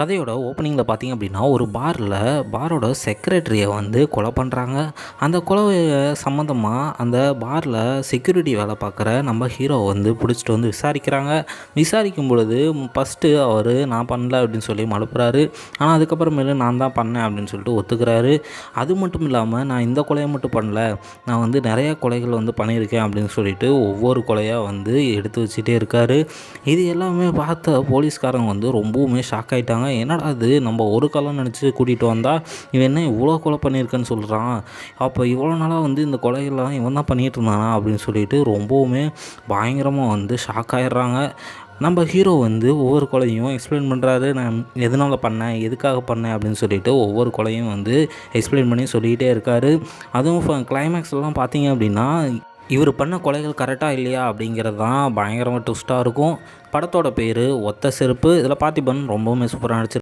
கதையோட ஓப்பனிங்கில் பார்த்தீங்க அப்படின்னா ஒரு பாரில் பாரோட செக்ரட்டரியை வந்து கொலை பண்ணுறாங்க அந்த கொலை சம்மந்தமாக அந்த பாரில் செக்யூரிட்டி வேலை பார்க்குற நம்ம ஹீரோ வந்து பிடிச்சிட்டு வந்து விசாரிக்கிறாங்க. விசாரிக்கும் பொழுது ஃபஸ்ட்டு அவர் நான் பண்ணல அப்படின்னு சொல்லி மழுப்புறாரு ஆனால் அதுக்கப்புறமேலு நான் தான் பண்ணேன் அப்படின்னு சொல்லிட்டு ஒத்துக்கிறாரு. அது மட்டும் இல்லாமல் நான் இந்த கொலையை மட்டும் பண்ணல. நான் வந்து நிறைய கொலைகள் வந்து பண்ணியிருக்கேன் அப்படின்னு சொல்லிட்டு ஒவ்வொரு கொலையாக வந்து எடுத்து வச்சுட்டே இருக்காரு. இது எல்லாமே பார்த்த போலீஸ்காரங்க வந்து ரொம்பவுமே ஷாக் ஆகிட்டாங்க என்னடா அது நம்ம ஒரு காலம் நினச்சி கூட்டிகிட்டு வந்தால் இவன் என்ன இவ்வளோ கொலை பண்ணியிருக்கேன்னு சொல்கிறான் அப்போ இவ்வளோ நாளாக வந்து இந்த கொலைகள்லாம் இவன் தான் பண்ணிகிட்டு இருந்தானா அப்படின்னு சொல்லிட்டு ரொம்பவுமே பயங்கரமாக வந்து ஷாக் ஆயிடுறாங்க. நம்ம ஹீரோ வந்து ஒவ்வொரு கொலையும் எக்ஸ்பிளைன் பண்ணுறாரு நான் எதனால் பண்ணேன்? எதுக்காக பண்ணேன்? அப்படின்னு சொல்லிட்டு ஒவ்வொரு கொலையும் வந்து எக்ஸ்பிளைன் பண்ணி சொல்லிக்கிட்டே இருக்காரு. அதுவும் கிளைமேக்ஸ்லாம் பார்த்தீங்க அப்படின்னா இவர் பண்ண கொலைகள் கரெக்டாக இல்லையா அப்படிங்கிறது தான் பயங்கரமாக ட்விஸ்ட்டாக இருக்கும். படத்தோட பேர் ஒத்த செருப்பு. இதில் பார்த்திபன் ரொம்பவுமே சூப்பராக நடிச்சிருக்காரு